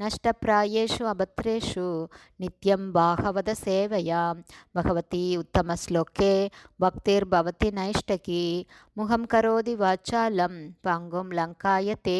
நஷ்டப்பிராயேஷு அபத்ரேஷு நித்யம் பாகவத சேவையா பகவதி உத்தமஸ்லோகே பக்திர்பவதி நைஷ்டகி முகம் கரோதி வாச்சாலம் பங்கும் லங்காய தே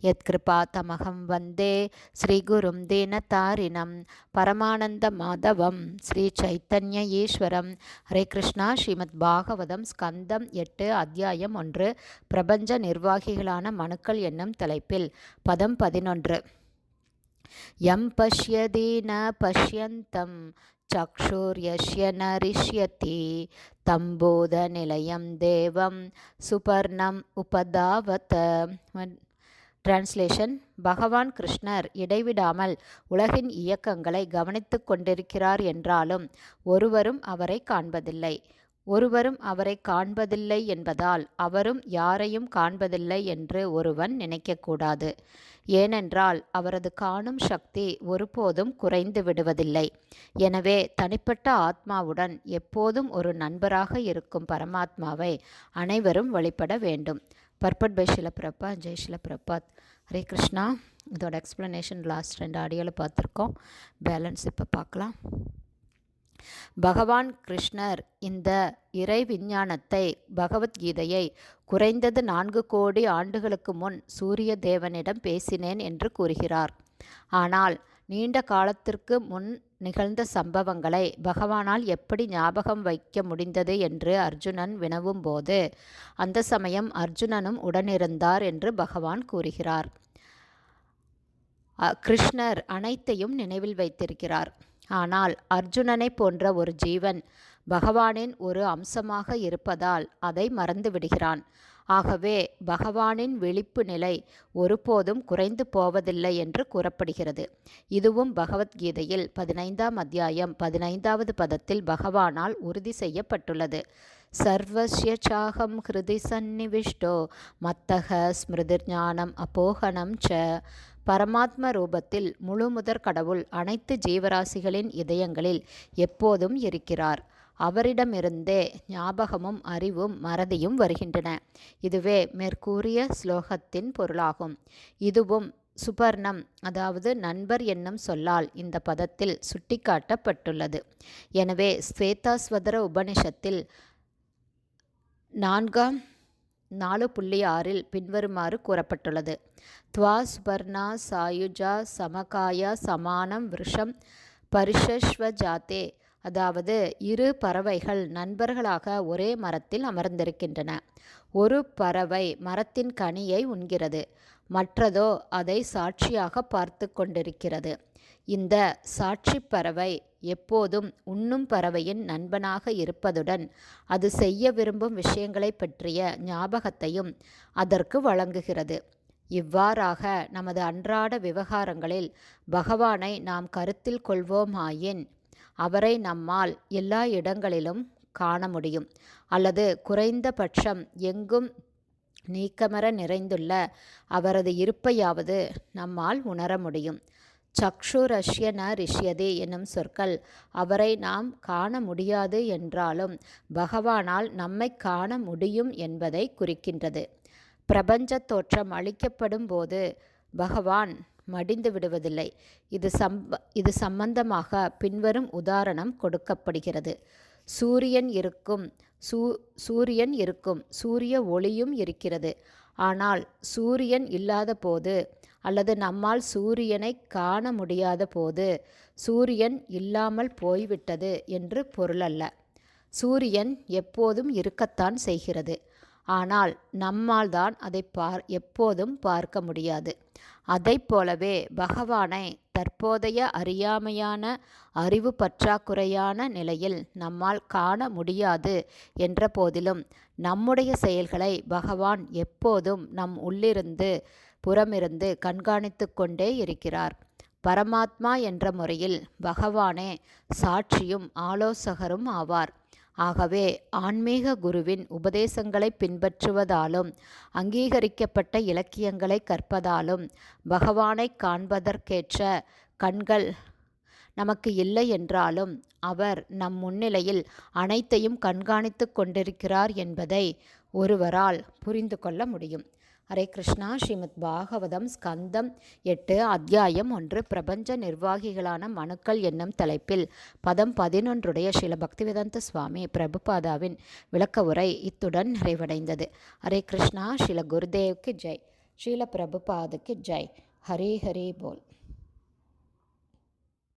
எத் கிருபா தமகம் வந்தே ஸ்ரீகுரும் தீனதாரிணம் பரமானந்த மாதவம் ஸ்ரீ சைத்தன்ய ஈஸ்வரம் ஹரே கிருஷ்ணா ஸ்ரீமத் பாகவதம் ஸ்கந்தம் எட்டு அத்தியாயம் ஒன்று பிரபஞ்ச நிர்வாகிகளான மனுக்கள் என்னும் தலைப்பில் பதம் பதினொன்று. யம் பஷ்யதி ந பஷ்யந்தம் சக்ஷுர்யஷ்ய ந ரிஷ்யதி தம்போத நிலையம் தேவம் சுபர்ணம் உபதாவத டிரான்ஸ்லேஷன் பகவான் கிருஷ்ணர் இடைவிடாமல் உலகின் இயக்கங்களை கவனித்து கொண்டிருக்கிறார் என்றாலும் ஒருவரும் அவரை காண்பதில்லை. ஒருவரும் அவரை காண்பதில்லை என்பதால் அவரும் யாரையும் காண்பதில்லை என்று ஒருவன் நினைக்கக்கூடாது. ஏனென்றால் அவரது காணும் சக்தி ஒருபோதும் குறைந்து விடுவதில்லை. எனவே தனிப்பட்ட ஆத்மாவுடன் எப்போதும் ஒரு நண்பராக இருக்கும் பரமாத்மாவை அனைவரும் வழிபட வேண்டும். பர்பட் பை ஷிலப்பிரப்பா ஜெய் ஷிலப்பிரபாத் ஹரே கிருஷ்ணா. இதோட எக்ஸ்ப்ளனேஷன் லாஸ்ட் ரெண்டு ஆடியோவில் பார்த்துருக்கோம். பேலன்ஸ் இப்போ பார்க்கலாம். பகவான் கிருஷ்ணர் இந்த இறை விஞ்ஞானத்தை பகவத்கீதையை குறைந்தது நான்கு கோடி ஆண்டுகளுக்கு முன் சூரிய தேவனிடம் பேசினேன் என்று கூறுகிறார். ஆனால் நீண்ட காலத்திற்கு முன் நிகழ்ந்த சம்பவங்களை பகவானால் எப்படி ஞாபகம் வைக்க முடிந்தது என்று அர்ஜுனன் வினவும் போது அந்த சமயம் அர்ஜுனனும் உடனிருந்தார் என்று பகவான் கூறுகிறார். கிருஷ்ணர் அனைத்தையும் நினைவில் வைத்திருக்கிறார். ஆனால் அர்ஜுனனை போன்ற ஒரு ஜீவன் பகவானின் ஒரு அம்சமாக இருப்பதால் அதை மறந்துவிடுகிறான் ஆகவே பகவானின் விழிப்பு நிலை ஒருபோதும் குறைந்து போவதில்லை என்று கூறப்படுகிறது. இதுவும் பகவத்கீதையில் பதினைந்தாம் அத்தியாயம் பதினைந்தாவது பதத்தில் பகவானால் உறுதி செய்யப்பட்டுள்ளது. சர்வஸ்ய சாகம் ஹிருதி சந்நிவிஷ்டோ மத்தக ஸ்மிருதி ஞானம் அபோகனம் ச பரமாத்ம ரூபத்தில் முழுமுதற் கடவுள் அனைத்து ஜீவராசிகளின் இதயங்களில் எப்போதும் இருக்கிறார். அவரிடமிருந்தே ஞாபகமும் அறிவும் மறதியும் வருகின்றன. இதுவே மேற்கூறிய ஸ்லோகத்தின் பொருளாகும். இதுவும் சுபர்ணம் அதாவது நண்பர் என்னும் சொல்லால் இந்த பதத்தில் சுட்டிக்காட்டப்பட்டுள்ளது. எனவே ஸ்வேதாஸ்வதர உபனிஷத்தில் நான்காம் நாலு புள்ளி ஆறில் பின்வருமாறு கூறப்பட்டுள்ளது. துவா சுபர்ணா சாயுஜா சமகாயா சமானம் விருஷம் பரிஷஸ்வ ஜாத்தே அதாவது இரு பறவைகள் நண்பர்களாக ஒரே மரத்தில் அமர்ந்திருக்கின்றன. ஒரு பறவை மரத்தின் கனியை உண்கிறது. மற்றதோ அதை சாட்சியாக பார்த்து கொண்டிருக்கிறது. இந்த சாட்சிப் பறவை எப்போதும் உண்ணும் பறவையின் நண்பனாக இருப்பதுடன் அது செய்ய விரும்பும் விஷயங்களை பற்றிய ஞாபகத்தையும் அதற்கு வழங்குகிறது. இவ்வாறாக நமது அன்றாட விவகாரங்களில் பகவானை நாம் கருத்தில் கொள்வோமாயின் அவரை நம்மால் எல்லா இடங்களிலும் காண முடியும். அல்லது குறைந்தபட்சம் எங்கும் நீக்கமர நிறைந்துள்ள அவரது இருப்பையாவது நம்மால் உணர முடியும். சக்ஷு ரஷ்ய ந ரிஷ்யதே என்னும் சொற்கள். அவரை நாம் காண முடியாது என்றாலும் பகவானால் நம்மை காண முடியும் என்பதை குறிக்கின்றது. பிரபஞ்ச தோற்றம் அளிக்கப்படும் போது பகவான் மடிந்து விடுவதில்லை. இது சம்ப இது சம்பந்தமாக பின்வரும் உதாரணம் கொடுக்கப்படுகிறது. சூரியன் இருக்கும் சூ சூரியன் இருக்கும் சூரிய ஒளியும் இருக்கிறது. ஆனால் சூரியன் இல்லாத போது அல்லது நம்மால் சூரியனை காண முடியாத போது சூரியன் இல்லாமல் போய்விட்டது என்று பொருளல்ல சூரியன் எப்போதும் இருக்கத்தான் செய்கிறது. ஆனால் நம்மால் தான் அதை பார் எப்போதும் பார்க்க முடியாது. அதை போலவே பகவானை தற்போதைய அறியாமையான அறிவு பற்றாக்குறையான நிலையில் நம்மால் காண முடியாது என்ற போதிலும் நம்முடைய செயல்களை பகவான் எப்போதும் நம் உள்ளிருந்து புறமிருந்து கண்காணித்து கொண்டே இருக்கிறார். பரமாத்மா என்ற முறையில் பகவானே சாட்சியும் ஆலோசகரும் ஆவார். ஆகவே ஆன்மீக குருவின் உபதேசங்களை பின்பற்றுவதாலும் அங்கீகரிக்கப்பட்ட இலக்கியங்களை கற்பதாலும் பகவானை காண்பதற்கேற்ற கண்கள் நமக்கு இல்லை என்றாலும் அவர் நம் முன்னிலையில் அனைத்தையும் கண்காணித்து கொண்டிருக்கிறார் என்பதை ஒருவரால் புரிந்து கொள்ள முடியும். ஹரே கிருஷ்ணா. ஸ்ரீமத் பாகவதம் ஸ்கந்தம் எட்டு அத்தியாயம் ஒன்று. பிரபஞ்ச நிர்வாகிகளான மனுக்கள் என்னும் தலைப்பில் பதம் பதினொன்றுடைய ஸ்ரீல பக்திவேதாந்த சுவாமி பிரபுபாதாவின் விளக்க உரை இத்துடன் நிறைவடைந்தது. ஹரே கிருஷ்ணா. ஸ்ரீல குருதேவுக்கு ஜெய். ஸ்ரீல பிரபுபாதுக்கு ஜெய். ஹரி ஹரி போல்.